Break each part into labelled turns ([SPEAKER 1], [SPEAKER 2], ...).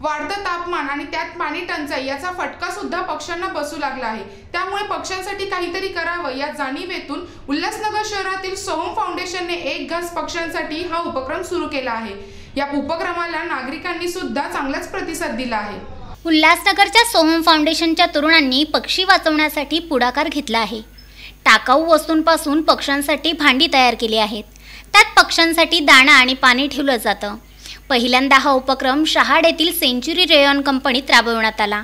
[SPEAKER 1] वाढतं तापमान आणि त्यात पाणी टंचाई याचा फटका सुद्धा पक्ष्यांना बसू लागला आहे. त्यामुळे पक्ष्यांसाठी काहीतरी करावं या जाणीवेतून उल्हासनगर शहरातील सोहम फाउंडेशनने एक घास पक्ष्यांसाठी हा उपक्रम सुरू केला आहे. या उपक्रमाला नागरिकांनी सुद्धा चांगलाच प्रतिसाद दिला आहे.
[SPEAKER 2] उल्हासनगरच्या सोहम फाउंडेशनच्या तरुणांनी पक्षी वाचवण्यासाठी पुढाकार घेतला आहे. टाकाऊ वस्तूंपासून पक्ष्यांसाठी भांडी तयार केली आहेत. त्यात पक्ष्यांसाठी दाणा आणि पाणी ठेवलं जातं. पहिल्यांदा हा उपक्रम शहाड येथील सेंच्युरी रेयॉन कंपनीत राबवण्यात आला.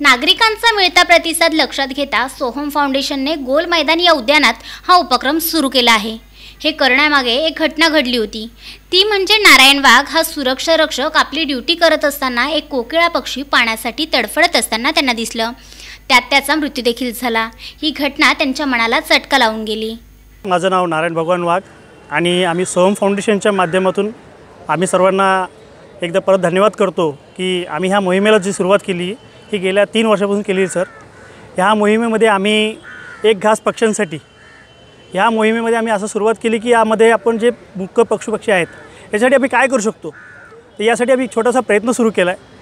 [SPEAKER 2] नागरिकांचा मिळता प्रतिसाद लक्षात घेता सोहम फाउंडेशनने गोल मैदान या उद्यानात हा उपक्रम सुरू केला आहे. हे करण्यामागे एक घटना घडली होती. ती म्हणजे नारायण वाघ हा सुरक्षा रक्षक आपली ड्युटी करत असताना एक कोकिळा पक्षी पाण्यासाठी तडफडत असताना त्यांना दिसलं. त्यात त्याचा मृत्यू देखील झाला. ही घटना त्यांच्या मनाला चटका लावून गेली.
[SPEAKER 3] माझं नाव नारायण भगवान वाघ आणि आम्ही सोहम फाउंडेशनच्या माध्यमातून आम्ही सर्वांना एकदा परत धन्यवाद करतो की आम्ही ह्या मोहिमेला जी सुरुवात केली ही गेल्या तीन वर्षापासून केली सर. ह्या मोहिमेमध्ये आम्ही एक घास पक्ष्यांसाठी ह्या मोहिमेमध्ये आम्ही असं सुरुवात केली की यामध्ये आपण जे मुख्य पशुपक्षी आहेत यासाठी आम्ही काय करू शकतो? तर यासाठी आम्ही एक छोटासा प्रयत्न सुरू केला आहे.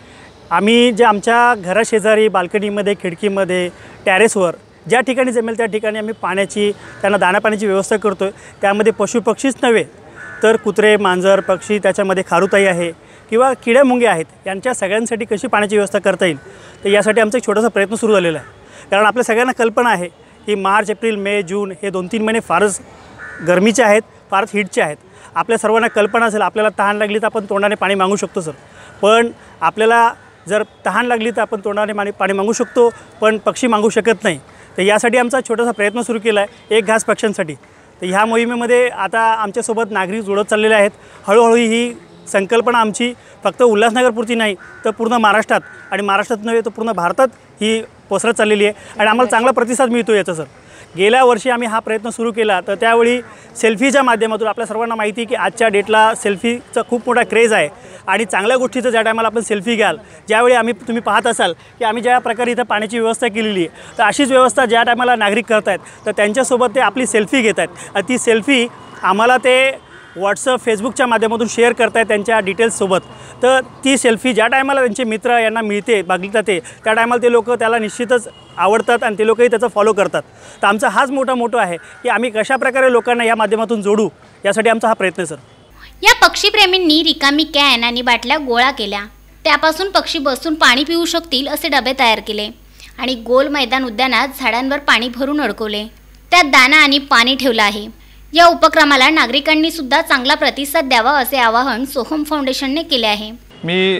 [SPEAKER 3] आम्ही जे आमच्या घराशेजारी बाल्कनीमध्ये खिडकीमध्ये टॅरेसवर ज्या ठिकाणी जमेल त्या ठिकाणी आम्ही पाण्याची त्यांना दाण्यापाण्याची व्यवस्था करतो आहे त्यामध्ये पशुपक्षीच नव्हे तर कुत्रे मांजर पक्षी त्याच्यामध्ये खारुताई आहे किंवा किड्या मुंगे आहेत यांच्या सगळ्यांसाठी कशी पाण्याची व्यवस्था करता येईल? तर यासाठी आमचा एक छोटासा प्रयत्न सुरू झालेला आहे. कारण आपल्या सगळ्यांना कल्पना आहे की मार्च एप्रिल मे जून हे दोन तीन महिने फारच गरमीचे आहेत फारच हिटचे आहेत. आपल्या सर्वांना कल्पना असेल आपल्याला तहान लागली तर आपण तोंडाने पाणी मागू शकतो सर. पण आपल्याला जर तहान लागली तर आपण तोंडाने पाणी पाणी मागू शकतो पण पक्षी मागू शकत नाही. तर यासाठी आमचा छोटासा प्रयत्न सुरू केला आहे एक घास पक्ष्यांसाठी. तर ह्या मोहिमेमध्ये आता आमच्यासोबत नागरिक जुळत चाललेले आहेत. हळूहळू ही संकल्पना आमची फक्त उल्हासनगरपुरती नाही तर पूर्ण महाराष्ट्रात आणि महाराष्ट्रात नव्हे तर पूर्ण भारतात ही पसरत चाललेली आहे. आणि आम्हाला चांगला प्रतिसाद मिळतो याचा सर. गेल्या वर्षी आम्ही हा प्रयत्न सुरू केला तर त्यावेळी सेल्फीच्या माध्यमातून आपल्या सर्वांना माहिती आहे की आजच्या डेटला सेल्फीचा खूप मोठा क्रेज आहे आणि चांगल्या गोष्टीचं ज्या टायमाला आपण सेल्फी घ्याल ज्यावेळी आम्ही तुम्ही पाहत असाल की आम्ही ज्या प्रकारे इथं पाण्याची व्यवस्था केलेली आहे तर अशीच व्यवस्था ज्या टायमाला नागरिक करत आहेत तर त्यांच्यासोबत ते आपली सेल्फी घेत आहेत ती सेल्फी आम्हाला ते व्हॉट्सअप फेसबुकच्या माध्यमातून शेअर करतायत त्यांच्या डिटेल्ससोबत तर ती सेल्फी ज्या टायमाला त्यांचे मित्र यांना मिळते बघतात ते त्या टायमाला ते लोक त्याला निश्चितच आवडतात आणि ते लोकही त्याचा फॉलो करतात. तर आमचा हाच मोठा मोठो आहे की आम्ही कशाप्रकारे लोकांना या माध्यमातून जोडू यासाठी आमचा हा प्रयत्न सर.
[SPEAKER 2] या पक्षीप्रेमींनी रिकामी कॅन आणि बाटल्या गोळा केल्या. त्यापासून पक्षी बसून पाणी पिऊ शकतील असे डबे तयार केले आणि गोल मैदान उद्यानात झाडांवर पाणी भरून अडकवले. त्यात दाना आणि पाणी ठेवलं आहे. या उपक्रमाला नागरिकांनी सुद्धा चांगला प्रतिसाद द्यावा असे आवाहन सोहम फाउंडेशनने केले आहे.
[SPEAKER 4] मी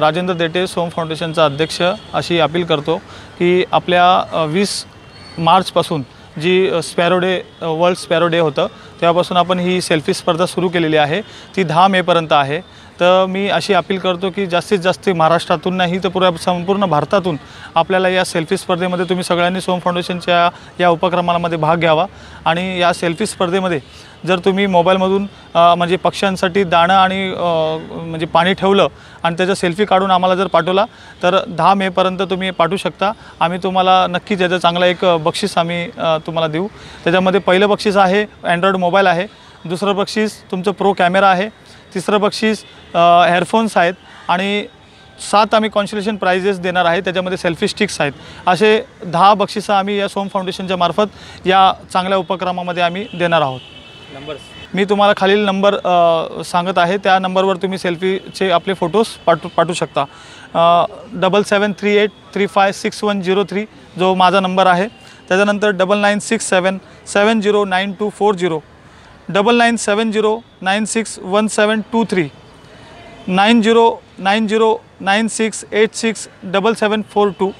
[SPEAKER 4] राजेंद्र देटे सोम फाउंडेशनचा अध्यक्ष अशी अपील करतो की आपल्या वीस मार्चपासून जी sparrow day world sparrow day होतं तेव्हापासून आपण ही सेल्फी स्पर्धा सुरू केलेली आहे. ती दहा मेपर्यंत आहे. तर मी अशी अपील करतो की जास्तीत जास्त महाराष्ट्रातून नाही तर पुऱ्या संपूर्ण भारतातून आपल्याला या सेल्फी स्पर्धेमध्ये तुम्ही सगळ्यांनी सोम फाउंडेशनच्या या उपक्रमामध्ये भाग घ्यावा. आणि या सेल्फी स्पर्धेमध्ये जर तुम्ही मोबाईलमधून म्हणजे पक्ष्यांसाठी दाणं आणि म्हणजे पाणी ठेवलं आणि त्याचा सेल्फी काढून आम्हाला जर पाठवला तर दहा मेपर्यंत तुम्ही पाठवू शकता. आम्ही तुम्हाला नक्कीच याचा चांगला एक बक्षीस आम्ही तुम्हाला देऊ. त्याच्यामध्ये पहिलं बक्षीस आहे अँड्रॉइड मोबाईल आहे. दुसरं बक्षीस तुमचं प्रो कॅमेरा आहे. तिसरं बक्षीस हेअरफोन्स आहेत आणि सात आम्ही कॉन्सलेशन प्राइजेस देणार आहे. त्याच्यामध्ये सेल्फी स्टिक्स आहेत. असे दहा बक्षिसं आम्ही या सोम फाउंडेशनच्या मार्फत या चांगल्या उपक्रमामध्ये आम्ही देणार आहोत. मी तुम्हाला खालील नंबर सांगत आहे. त्या नंबरवर तुम्ही सेल्फीचे आपले फोटोज पाठवू पाठवू शकता. Double seven three eight three five six one zero three जो माझा नंबर आहे. त्याच्यानंतर double nine six seven seven zero nine two four zero double nine seven zero nine six one seven two three nine zero nine zero nine six eight six double seven four two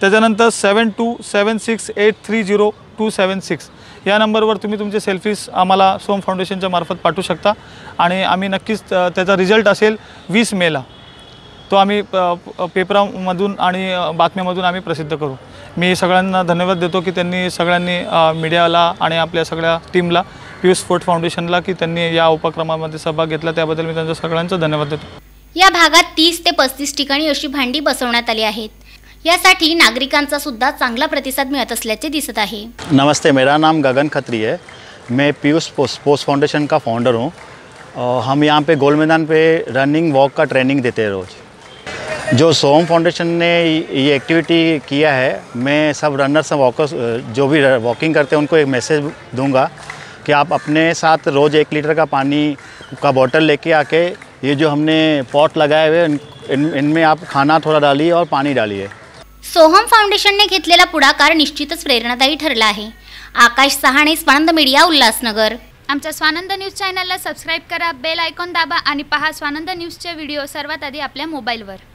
[SPEAKER 4] त्याच्यानंतर seven two seven six eight three zero two seven six या नंबरवर तुम्ही तुमचे selfies आम्हाला सोम फाउंडेशनच्या मार्फत पाठवू शकता. आणि आम्ही नक्कीच त्याचा रिझल्ट असेल वीस मेला तो आम्ही प- पेपरामधून आणि बातम्यामधून आम्ही प्रसिद्ध करू. मी सगळ्यांना धन्यवाद देतो की त्यांनी सगळ्यांनी मीडियाला आणि आपल्या सगळ्या टीमला पियुष स्पोर्ट फाउंडेशनला की त्यांनी या उपक्रमामध्ये सहभाग घेतला. त्याबद्दल मी त्यांचं सगळ्यांचं धन्यवाद देतो.
[SPEAKER 2] या भागात तीस ते पस्तीस ठिकाणी अशी भांडी बसवण्यात आली आहेत. यासाठी नागरिकांचा सुद्धा चांगला प्रतिसाद मिळत असल्याचे दिसत आहे.
[SPEAKER 5] नमस्ते मेरा नाम गगन खत्री है. मैं पीयूष स्पोर्ट्स फाउंडेशन का फाउंडर हूँ. और हम यहाँ पे गोल मैदान पे रनिंग वॉक का ट्रेनिंग देते हैं रोज़। जो सोम फाउंडेशन ने ये एक्टिविटी किया है मैं सब रनर्स वॉकर्स जो भी वॉकिंग करते हैं उनको एक मैसेज दूंगा। कि आप अपने साथ रोज़ एक लीटर का पानी का बॉटल लेके आके ये जो हमने पॉट लगाए हुए इन इन- इनमें आप खाना थोड़ा डालिए और पानी डालिए।
[SPEAKER 2] सोहम फाउंडेशनने घेतलेला पुढाकार निश्चितच प्रेरणादायी ठरला आहे. आकाश सहाणे स्वानंद मीडिया उल्हासनगर.
[SPEAKER 6] आमच्या स्वानंद न्यूज चॅनलला सबस्क्राईब करा बेल आयकॉन दाबा आणि पहा स्वानंद न्यूजचे व्हिडिओ सर्वात आधी आपल्या मोबाईलवर